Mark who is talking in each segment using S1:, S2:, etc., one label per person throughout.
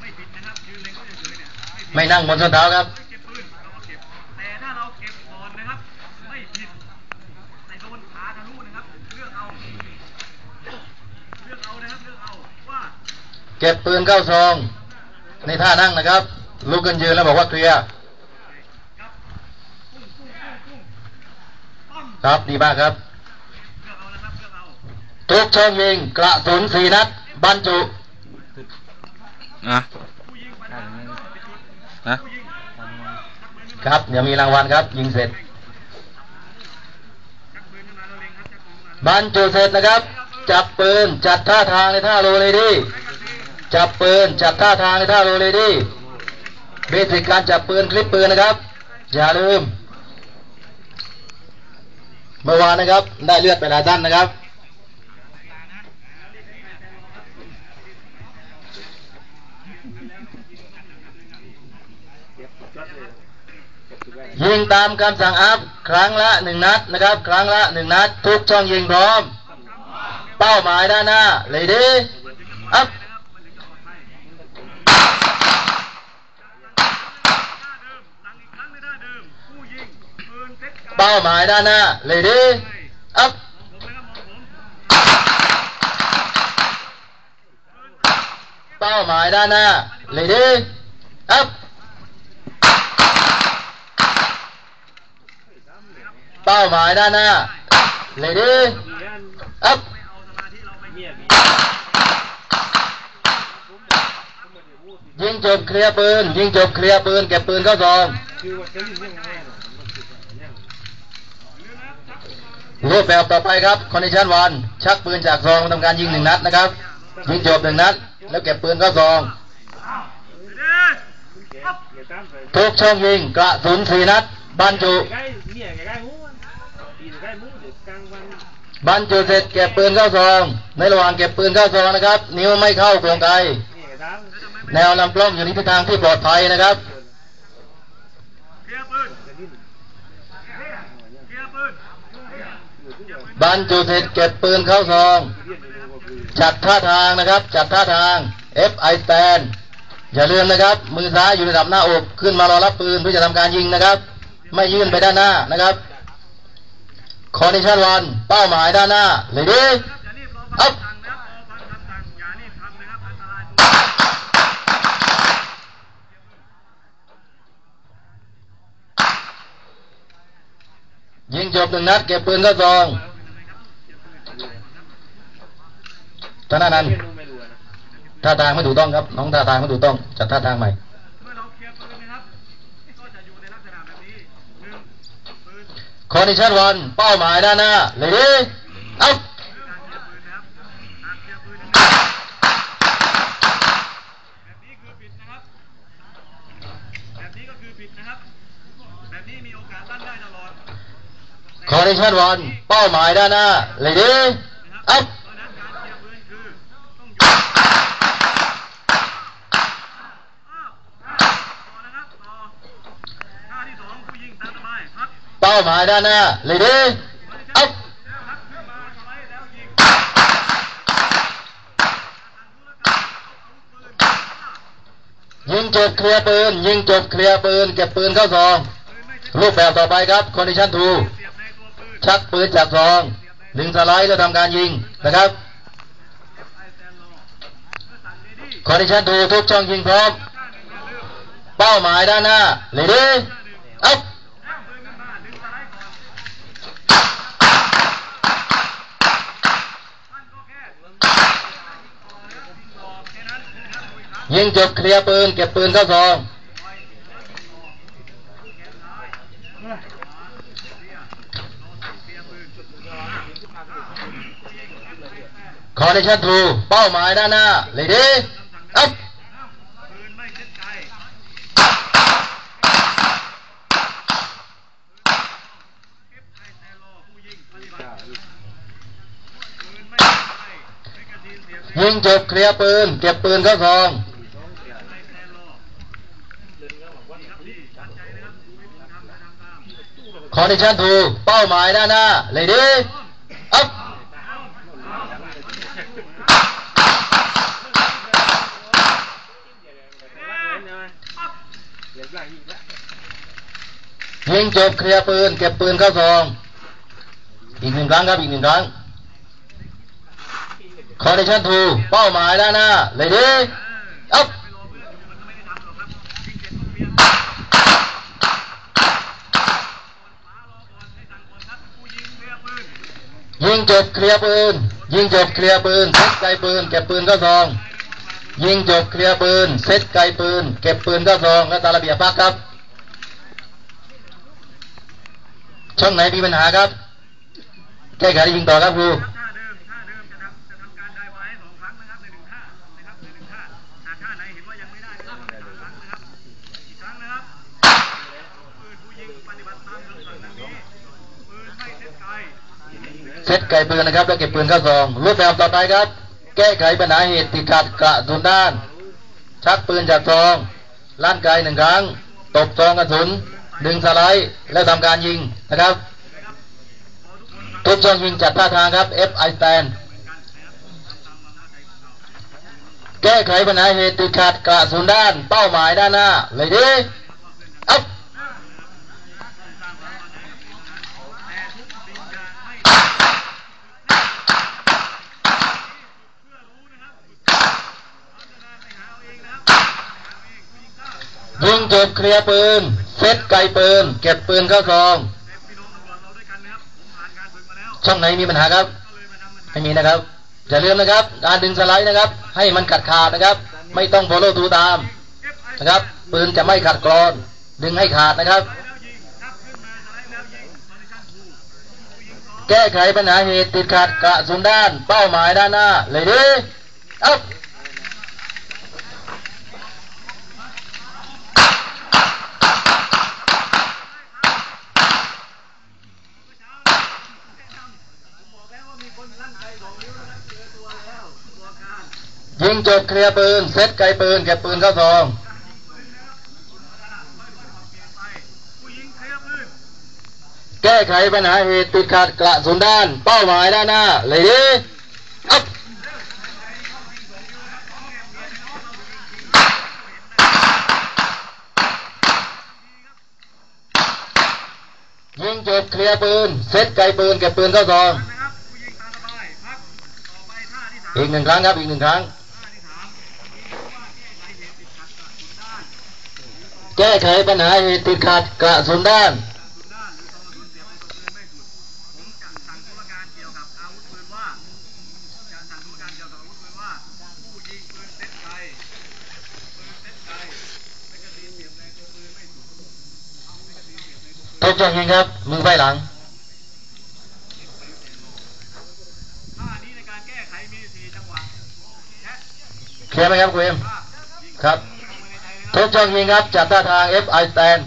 S1: ไม่ผิดนะครับยืนเลยก็เฉยๆเนี่ยไม่ผิด
S2: ไม่นั่งบนส้นเท้าครับ
S1: ไม่เก็บปืนเราก็เก็บแต่ถ้าเราเก็บก่อนนะครับไม่ผิดแต่โดนขาทะลุนะครับเลือกเอาเลือกเอานะครับเลือกเอาว่า
S2: เก็บปืนเข้าซอง ในท่านั่งนะครับ ลุกขึ้นยืนแล้วบอกว่าเคลียร์
S1: ครับปุ้งปุ้งปุ้งปุ้งปั้ม
S2: ครับดีมากครับ
S1: เลือกเอานะครับเลือกเอา
S2: ทุกช่องยิงกระสุนสี่นัด บรรจุ
S3: นะนะ
S2: ครับ เดี๋ยวมีรางวัลครับ ยิงเสร็จ
S1: ชักปืนขึ้นมาแล้วเล็งครับชักปืนขึ้นมา
S2: บรรจุเสร็จนะครับ จับปืนจัดท่าทางในท่าโรเลดี้จับปืนจัดท่าทางในท่าโรเลดี้เบสิกการจับปืนคลิปปืนนะครับ อย่าลืม เมื่อวานนะครับ ได้เลือดไปหลายท่านนะครับ ยิงตามคำสั่งอัพครั้งละหนึ่งนัดนะครับ ครั้งละหนึ่งนัด ทุกช่องยิงพร้อม เป้าหมายด้านหน้าเลยดีอัพ
S1: เป้า
S2: หมายด้านหน้าเลยดีอัพเป้าหมายด้านหน้าเลยดีอัพ เป้าหมายด้านหน้าเลยดีอัพ
S1: ยิ
S2: งจบเคลียร์ปืน ยิงจบเคลียร์ปืนเก็บปืนเข้าซองรูปแบบต่อไปครับคอนดิชันวันชักปืนจากซองทำการยิงหนึ่งนัดนะครับ ยิงจบหนึ่งนัด แล้วเก็บปืนเข้าซองทุกช่องยิงกระสุนสี่นัดบรรจุ บรรจุเสร็จเก็บปืนเข้าซอง ในระหว่างเก็บปืนเข้าซองนะครับ นิ้วไม่เข้าโครงไกลแนวลำกล้องอยู่ในทิศทางที่ปลอดภัยนะครับ
S1: เคลียร์ปืนเคลียร์ปืน
S2: บรรจุเสร็จเก็บปืนเข้าซอง จัดท่าทางนะครับ จัดท่าทาง FI stand อย่าลืมนะครับ มือซ้ายอยู่ระดับหน้าอก ขึ้นมารอรับปืนเพื่อจะทำการยิงนะครับ ไม่ยื่นไปด้านหน้านะครับ condition 1เป้าหมายด้านหน้าเลยดี
S1: อย่ารีบรอฟังคำสั่งนะครับรอฟังคำสั่งอย่ารีบทำนะครับอันตรายตัว
S2: ยิงจบหนึ่งนัดเก็บปืนเข้าซองท่านนั้นท่าทางไม่ถูกต้องครับ น้องท่าทางไม่ถูกต้อง จัดท่าทางใหม่
S1: เมื่อเราเคลียร์ปืนนะครับ ก็จะอยู่ในลักษณะแบบนี้หนึ่งปื น
S2: condition 1เป้าหมายด้านหน้าเลยดีเอา
S1: การเคลียร์ปืนนะครับการเคลียร์ปืนนะครับแบบนี้คือผิดนะครับแบบนี้ก็คือผิดนะครับแบบนี้มีโอกาสตั้งได้ตลอด
S2: condition 1เป้าหมายด้านหน้าเลยดี
S1: นะครับ
S2: เอา
S1: เพราะฉะนั้นการเคลียร์ปืนคือต้องอยู่อ้าวต่อนะครับต่อท่าที่สองผู้ยิงตามสบายพัก
S2: เป้าหมายด้านหน้าเลยดีเอา
S1: พักขึ้นมาสไลด์แล้วยิง
S2: ยิงจบเคลียร์ปืน ยิงจบเคลียร์ปืน เก็บปืนเข้าซอง รูปแบบต่อไปครับ condition 2
S1: เสียบในตัวปืน
S2: ชักปืนจากซองดึงสไลด์แล้วทำการยิงนะครับ
S1: ไอนรอเมื่อสั่งเลดี้
S2: condition 2ทุกช่องยิงพร้อม เป้าหมายด้านหน้าเลยดีเอา
S1: ยิง
S2: จบเคลียร์ปืน เก็บปืนเข้าซอง condition 2เป้าหมายด้านหน้าเลยดีเอา
S1: ยิงจบ
S2: เคลียปืน เก็บปืนก็ซอง
S1: ขอดิฉัน
S2: ถูกเป้าหมายหน้าหน้าเลยดีอั
S1: พ
S2: ยิงจบเคลียปืน เก็บปืนเข้าซอง อีกหนึ่งครั้งครับ อีกหนึ่งครั้ง คอร์ดิชันทูเป้าหมายด้านหน้า เลยดิอัพ
S1: ยิงจบเคลียร์ปืน
S2: ยิงจบเคลียร์ปืนยิงจบเคลียร์ปืนเซตไกปืน เก็บปืนเข้าซอง ยิงจบเคลียร์ปืนเซตไกปืน เก็บปืนเข้าซองและตามระเบียบพักครับ ช่องไหนมีปัญหาครับ แก้ไขยิงต่อครับครู
S1: เห็นว่ายังไม่ได้ก็ต้องสามครั้งนะครับอีกครั้งนะครับปืนผู้ยิงปฏิบัติตามคำสั่งดังนี้ปืนไม่เซ็ตไกล
S2: เซตไกลปืนนะครับแล้วเก็บปืนเข้าซองรูปแบบต่อไปครับ แก้ไขปัญหาเหตุติดขัดกระสุนด้าน ชักปืนจากซองลั่นไกลหนึ่งครั้งตบซองกระสุนดึงสไลด์แล้วทำการยิงนะครับทุกช่องยิงจัดท่าทางครับ F I stand แก้ไขปัญหาเหตุติดขัดกระสุนด้านเป้าหมายด้านหน้า เลยดิอัพ
S1: แต่ทุกสิ่งเพื่อรู้นะครับเราจบเอาเองผู้ยิงกล้า
S2: ยิงจบเคลียร์ปืน เซตไกลปืน เก็บปืนเข้าซอง
S1: แต่พี่น้อง
S2: ช่องไหนมีปัญหาครับ ไม่มีนะครับ อย่าลืมนะครับ การดึงสไลด์นะครับ ให้มันขัดขาดนะครับ ไม่ต้องโฟโล่ตูตามนะครับ ปืนจะไม่ขัดกรอน ดึงให้ขาดนะครับ
S1: แล้วยิงนับขึ้นมาสไลด์แล้วยิงคอนดิชั่นทูผู้ยิงสอง
S2: แก้ไขปัญหาเหตุติดขัดกระสุนด้าน เป้าหมายด้านหน้า เลยดิอัพ
S1: บอกแล้วว่ามีคนลั่นไกสองนิ้วนะครับเจอตัวแล้วตัวการ
S2: ยิงจบเคลียร์ปืนเซตไกลปืนเก็บปืนเข้าซองแก้ไขปัญหาเหตุติดขัดกระสุนด้าน เป้าหมายด้านหน้า เลยดิอัพยิงจบเคลียร์ปืนเซตไกลปืนเก็บปืนเข้าซอง
S1: อี
S2: กหนึ่งครั้งครับ อีกหนึ่งครั้ง
S1: ท่าที่สามยิงว่าแก้ไขเหตุติดขัดกระสุนด้าน
S2: แก้ไขปัญหาเหตุติดขัดกระสุนด้าน
S1: กระสุนด้านหรือซองกระสุนเสียบในตัวนไม่สุดผมจะสั่งตุลาการเกี่ยวกับอาวุธปืนว่าจะสั่งตุลาการเกี่ยวกับอาวุธปืนว่าผู้ยิงยั
S2: งครับ มือไฟหลัง
S1: แก้ไขมีสี่จังหวะแชะ
S2: เคลียร์ไหมครับคุณเอ็มครับ
S1: เข้ามาในใจนะค
S2: ทุกช่องยิงครับจัดท่าทาง F I stand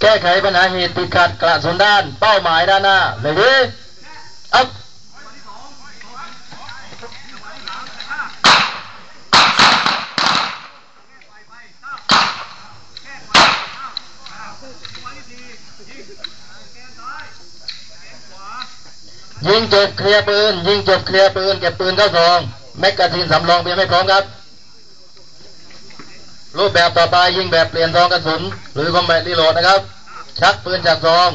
S2: แก้ไขปัญหาเหตุติดขัดกระสุนด้าน เป้าหมายด้านหน้าเลยดิอัพ
S1: จังหวะที่สองจังหวะที่สามช้าแก้ไฟไปเก้าแก้ไฟเก้าอ่าจังหวะที่สี่ยิงแกนซ้ายแกนขวา
S2: ยิงจบเคลียร์ปืน ยิงจบเคลียร์ปืนเก็บปืนเข้าซอง แมกกาซีนสำรองเพียงไม่พร้อมครับ รูปแบบต่อไปยิงแบบเปลี่ยนซองกระสุน หรือคอมแบทรีโหลดนะครับ ชักปืนจากซอง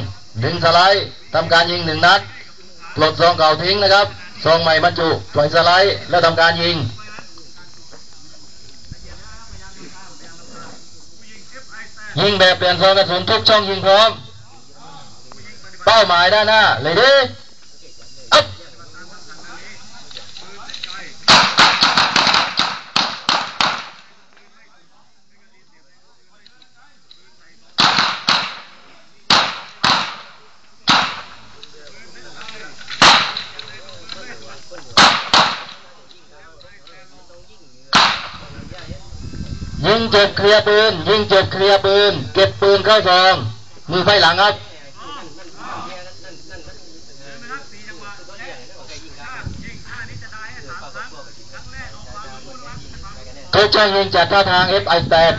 S2: ดึงสไลด์ทำการยิงหนึ่งนัดปลดซองเก่าทิ้งนะครับซองใหม่บรรจุปล่อยสไลด์แล้วทำการยิงยิงแบบเปลี่ยนซองกระสุนทุกช่องยิงพร้อม เป้าหมายด้านหน้าเลยดิ งเจ็ดเคลียร์ปืนยิงเจ็ดเคลียร์ปืน เก็บปืนเข้าซองมือไฟหลังครับ
S1: เขาจ้าง
S2: ยิงจัดท่าทาง FI stand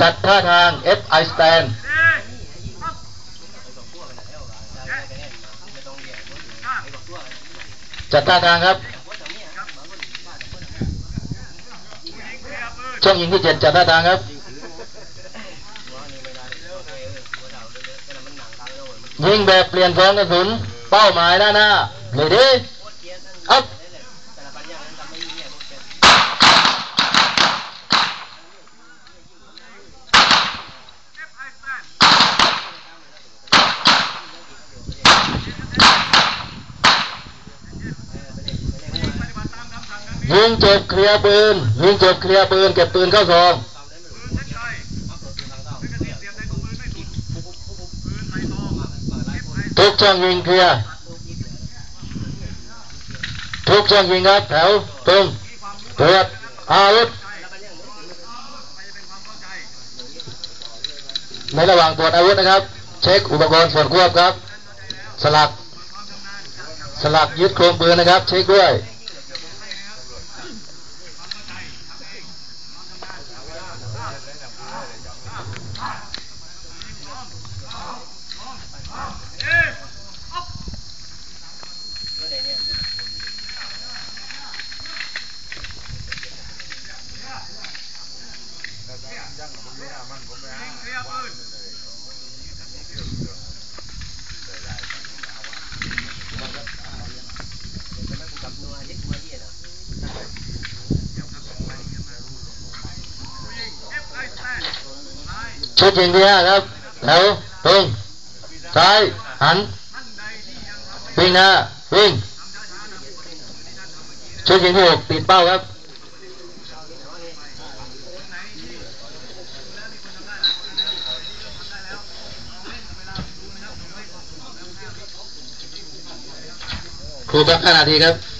S1: จั
S2: ดท่าทาง FI stand จัดท่าทางครับ
S1: ผู้หญิงเค
S2: ช่องยิงที่เจ็ดจัดท่าทางครับยิงแบบเปลี่ยนซองกระสุน เป้าหมายด้านหน้าเลยดิอัพ ยิงจบเคลียร์ปืนยิงจบเคลียร์ปืนเก็บปืนเข้าซอง
S1: ปืนเซ็ตไกลปืนกระดิ่งเสียบในตัวปืนไม่สุดปืนใส่ซอง
S2: ทุกช่องยิงเคลียร์ทุกช่องยิงครับแถวตรงตรวจอาวุธ
S1: ใน
S2: ระหว่างตรวจอาวุธนะครับ เช็คอุปกรณ์ส่วนควบครับ สลัก สลักยึดโครงปืนนะครับ เช็คด้วย
S1: เคลียร์ปืน ผู้หญิง F.I. stand ซ้าย
S2: ชุดยิงที่ห้าครับ แถวตรงซ้ายหัน
S1: ท่านใดที่ยังทำไม่
S2: วิ่งหน้า วิ่ง
S1: ทำช้าๆนะเหมือนที่ท่านทำเมื่อกี้นะ
S2: ชุดยิงที่หกติดเป้าครับ
S1: ครับครู
S2: พักห้านาทีครับ